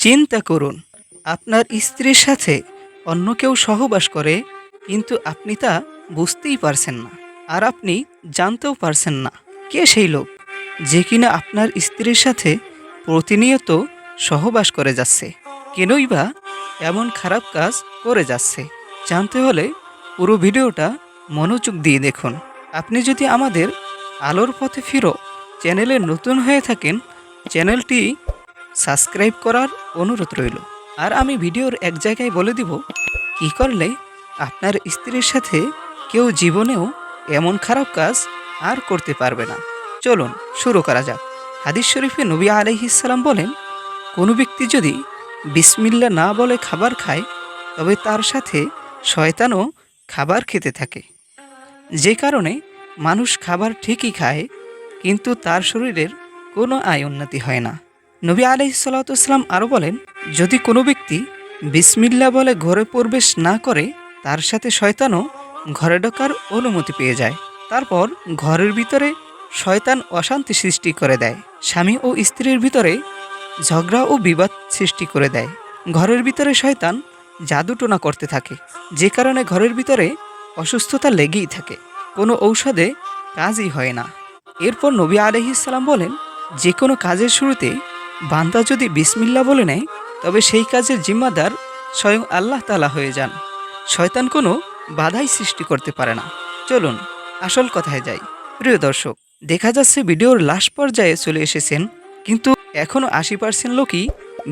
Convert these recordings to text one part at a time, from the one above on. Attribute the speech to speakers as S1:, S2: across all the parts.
S1: চিন্তা করুন, আপনার স্ত্রীর সাথে অন্য কেউ সহবাস করে, কিন্তু আপনি তা বুঝতেই পারছেন না, আর আপনি জানতেও পারছেন না কে সেই লোক যে কিনা আপনার স্ত্রীর সাথে প্রতিনিয়ত সহবাস করে যাচ্ছে, কেনই বা এমন খারাপ কাজ করে যাচ্ছে। জানতে হলে পুরো ভিডিওটা মনোযোগ দিয়ে দেখুন। আপনি যদি আমাদের আলোর পথে ফিরো, চ্যানেলে নতুন হয়ে থাকেন, চ্যানেলটি সাবস্ক্রাইব করার অনুরোধ রইল। আর আমি ভিডিওর এক জায়গায় বলে দিব, কি করলে আপনার স্ত্রীর সাথে কেউ জীবনেও এমন খারাপ কাজ আর করতে পারবে না। চলুন, শুরু করা যাক। হাদিস শরীফে নবী আলহিসাল্লাম বলেন, কোনো ব্যক্তি যদি বিসমিল্লা না বলে খাবার খায়, তবে তার সাথে শয়তানও খাবার খেতে থাকে। যে কারণে মানুষ খাবার ঠিকই খায়, কিন্তু তার শরীরের কোনো আয় উন্নতি হয় না। নবী আলহি সাল্লাম আরও বলেন, যদি কোনো ব্যক্তি বিসমিল্লা বলে ঘরে প্রবেশ না করে, তার সাথে শয়তানও ঘরে ঢোকার অনুমতি পেয়ে যায়। তারপর ঘরের ভিতরে শয়তান অশান্তি সৃষ্টি করে দেয়। স্বামী ও স্ত্রীর ভিতরে ঝগড়া ও বিবাদ সৃষ্টি করে দেয়। ঘরের ভিতরে শয়তান জাদুটোনা করতে থাকে। যে কারণে ঘরের ভিতরে অসুস্থতা লেগেই থাকে। কোনো ঔষধে কাজই হয় না। এরপর নবী আলহিসাল্লাম বলেন, যে কোনো কাজের শুরুতে বান্দা যদি বিসমিল্লা বলে নেয়, তবে সেই কাজের জিম্মাদার স্বয়ং আল্লাহ তালা হয়ে যান। শয়তান কোনো বাধাই সৃষ্টি করতে পারে না। চলুন, আসল কথায় যাই। প্রিয় দর্শক, দেখা যাচ্ছে ভিডিওর লাস্ট পর্যায়ে চলে এসেছেন, কিন্তু এখনও আশি পার্সেন্ট লোকই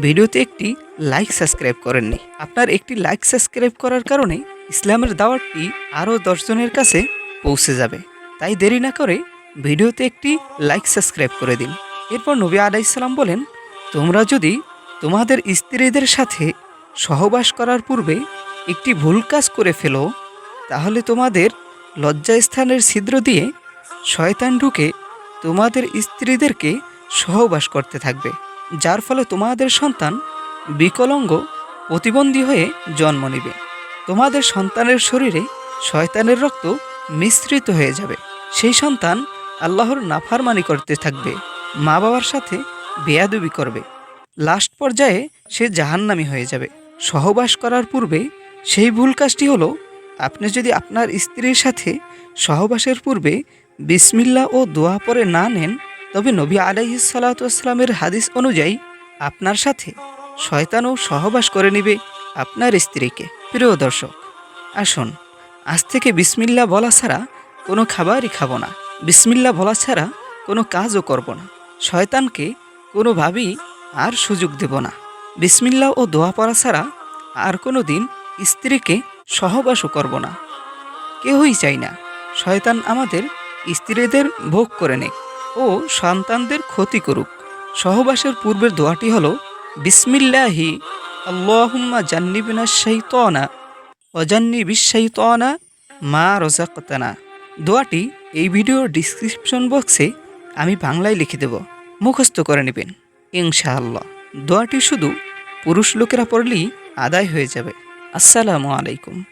S1: ভিডিওতে একটি লাইক সাবস্ক্রাইব করেননি। আপনার একটি লাইক সাবস্ক্রাইব করার কারণে ইসলামের দাওয়াতটি আরও দশজনের কাছে পৌঁছে যাবে। তাই দেরি না করে ভিডিওতে একটি লাইক সাবস্ক্রাইব করে দিন। এরপর নবী আলাইসাল্লাম বলেন তোমরা যদি তোমাদের স্ত্রীদের সাথে সহবাস করার পূর্বে একটি ভুল কাজ করে ফেলো, তাহলে তোমাদের লজ্জাস্থানের ছিদ্র দিয়ে শয়তান ঢুকে তোমাদের স্ত্রীদেরকে সহবাস করতে থাকবে, যার ফলে তোমাদের সন্তান বিকলঙ্গ প্রতিবন্ধী হয়ে জন্ম নেবে। তোমাদের সন্তানের শরীরে শয়তানের রক্ত মিশ্রিত হয়ে যাবে। সেই সন্তান আল্লাহর নাফারমানি করতে থাকবে। মা বাবার সাথে বেয়াদবি করবে। লাস্ট পর্যায়ে সে জাহান্নামি হয়ে যাবে। সহবাস করার পূর্বে সেই ভুল কাজটি হলো, আপনি যদি আপনার স্ত্রীর সাথে সহবাসের পূর্বে বিসমিল্লা ও দোয়া পরে না নেন, তবে নবী আলাইসাল্লাতামের হাদিস অনুযায়ী আপনার সাথে শয়তানও সহবাস করে নেবে আপনার স্ত্রীকে। প্রিয় দর্শক, আসুন, আজ থেকে বিসমিল্লা বলা ছাড়া কোনো খাবারই খাব না। বিসমিল্লা বলা ছাড়া কোনো কাজও করব না। শয়তানকে কোনোভাবেই আর সুযোগ দেব না। বিসমিল্লা ও দোয়া পড়া ছাড়া আর কোনো দিন স্ত্রীকে সহবাসও করব না। কেউই চাই না। শয়তান আমাদের স্ত্রীদের ভোগ করে নেক ও সন্তানদের ক্ষতি করুক। সহবাসের পূর্বের দোয়াটি হলো, বিসমিল্লাহি, আল্লাহুম্মা জান্নিবিনা শাইতানা অজান্নি বিশাইতানা মা রজাকতানা দোয়াটি এই ভিডিওর ডিসক্রিপশন বক্সে আমি বাংলায় লিখে দেব। মুখস্থ করে নেবেন। ইনশাআল্লাহ। দোয়াটি শুধু পুরুষ লোকেরা পড়লেই আদায় হয়ে যাবে। আসসালামু আলাইকুম।